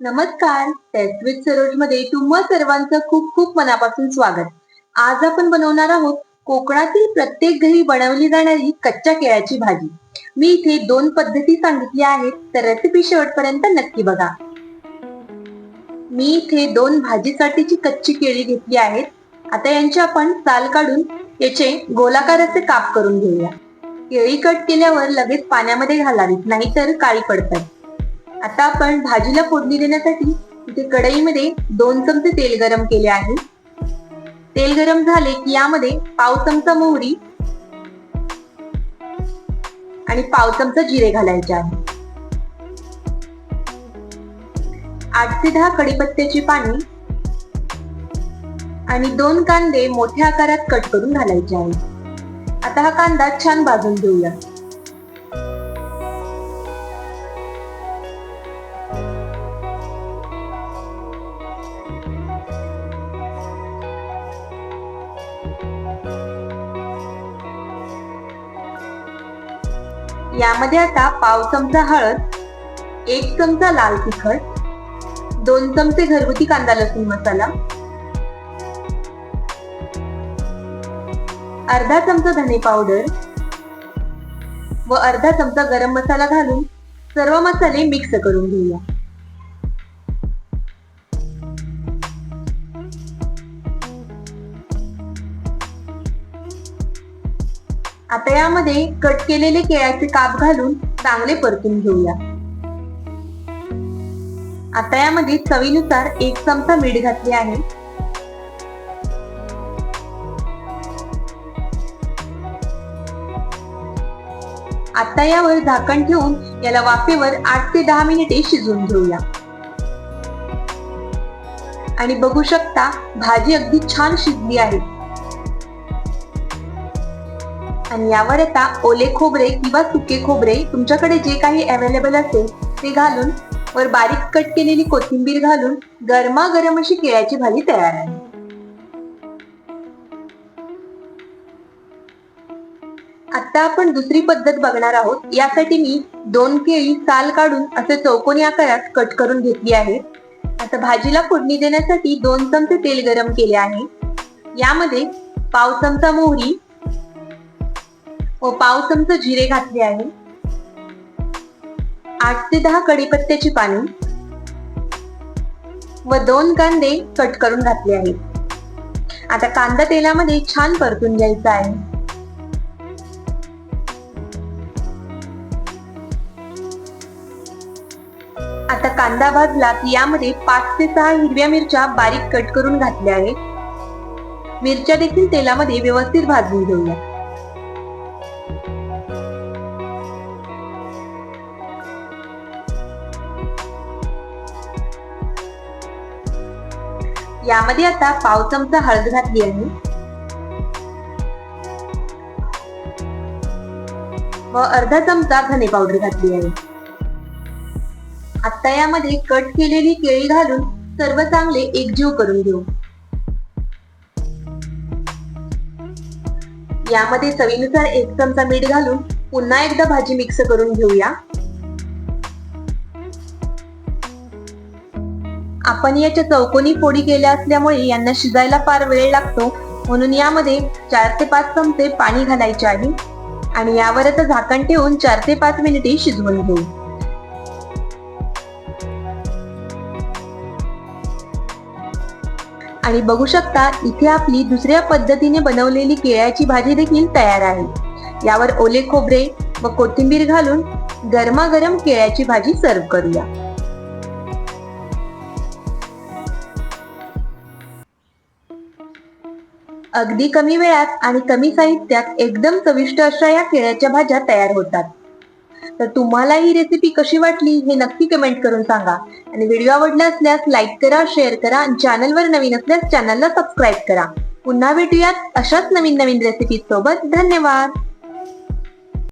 नमस्कार taste with सरोजमध्ये तुम्हा सर्वांचं खूप खूप मनापासून स्वागत. आज आपण बनवणार आहोत कोकणातील प्रत्येक घरी बनवली जाणारी कच्च्या केळ्याची भाजी. मी इथे दोन पद्धती सांगितल्या आहेत तर रेसिपी शेवटपर्यंत नक्की बघा. मी इथे दोन भाजीसाठीची कच्ची केळी घेतली आहेत. आता यांची आपण साल काढून याचे गोलाकार असे काप करून घेऊया. केळी कट केल्यावर लगेच पाण्यामध्ये घालावीत नाहीतर काळी पडतात. आता आपण भाजीला फोडणी देण्यासाठी इथे कढईमध्ये दोन चमचे तेल गरम केले आहे. तेल गरम झाले की यामध्ये पाव चमचा मोहरी आणि पाव चमचा जिरे घालायचे आहे. आठ ते दहा कडीपत्त्याची पाणी आणि दोन कांदे मोठ्या आकारात कट करून घालायचे आहेत. आता हा कांदा छान भाजून घेऊया. यामध्ये आता पाव चमचा हळद एक चमचा लाल तिखट दोन चमचे घरगुती कांदा लसूण मसाला अर्धा चमचा धने पावडर व अर्धा चमचा गरम मसाला घालून सर्व मसाले मिक्स करून घेऊया. आता यामध्ये कट केलेले केळ्याचे काप घालून चांगले परतून घेऊया. आता यामध्ये चवीनुसार एक चमचा मीठ घातले आहे. आता यावर झाकण ठेवून याला वाफेवर आठ ते दहा मिनिटे शिजवून घेऊया. आणि बघू शकता भाजी अगदी छान शिजली आहे. आणि यावर आता ओले खोबरे किंवा सुके खोबरे तुमच्याकडे जे काही अवेलेबल असेल ते घालून वर बारीक कट केलेली कोथिंबीर घालून गरमागरम अशी केळ्याची भाजी तयार आहे. आता आपण दुसरी पद्धत बघणार आहोत. यासाठी मी दोन केळी साल काढून असे चौकोनी आकारात कट करून घेतली आहे. आता भाजीला फोडणी देण्यासाठी दोन चमचे तेल गरम केले आहे. यामध्ये पाव चमचा मोहरी व पाव चमचा जिरे घातले आहे. आठ ते दहा कडीपत्त्याची पाणी व दोन कांदे कट करून घातले आहेत. आता कांदा तेलामध्ये छान परतून घ्यायचा आहे. आता कांदा भाजला की यामध्ये पाच ते सहा हिरव्या मिरच्या बारीक कट करून घातल्या आहेत. मिरच्या देखील तेलामध्ये व्यवस्थित भाजून घेऊया. यामध्ये आता पाव चमचा हळद घातली आहे व अर्धा चमचा धने पावडर घातली आहे. आता यामध्ये कट केलेली केळी घालून सर्व चांगले एकजीव करून घेऊ. यामध्ये चवीनुसार एक चमचा मीठ घालून पुन्हा एकदा भाजी मिक्स करून घेऊया. आपण याच्या चौकोनी फोडी केल्या असल्यामुळे यांना शिजायला फार वेळ लागतो म्हणून यामध्ये चार ते पाच चमचे पाणी घालायचे आहे. आणि यावर आता झाकण ठेवून चार ते पाच मिनिटे शिजवून घेऊ. आणि बघू शकता इथे आपली दुसऱ्या पद्धतीने बनवलेली केळ्याची भाजी देखील तयार आहे. यावर ओले खोबरे व कोथिंबीर घालून गरमागरम केळ्याची भाजी सर्व करूया. अगदी कमी वेळात आणि कमी साहित्यात एकदम चविष्ट अशा या केळ्याच्या भाज्या तयार होतात. तर तुम्हाला ही रेसिपी कशी वाटली हे नक्की कमेंट करून सांगा. आणि व्हिडिओ आवडला असल्यास लाईक करा शेअर करा आणि चॅनलवर नवीन असल्यास चॅनलला सबस्क्राईब करा. पुन्हा भेटूयात अशाच नवीन नवीन रेसिपी सोबत. धन्यवाद!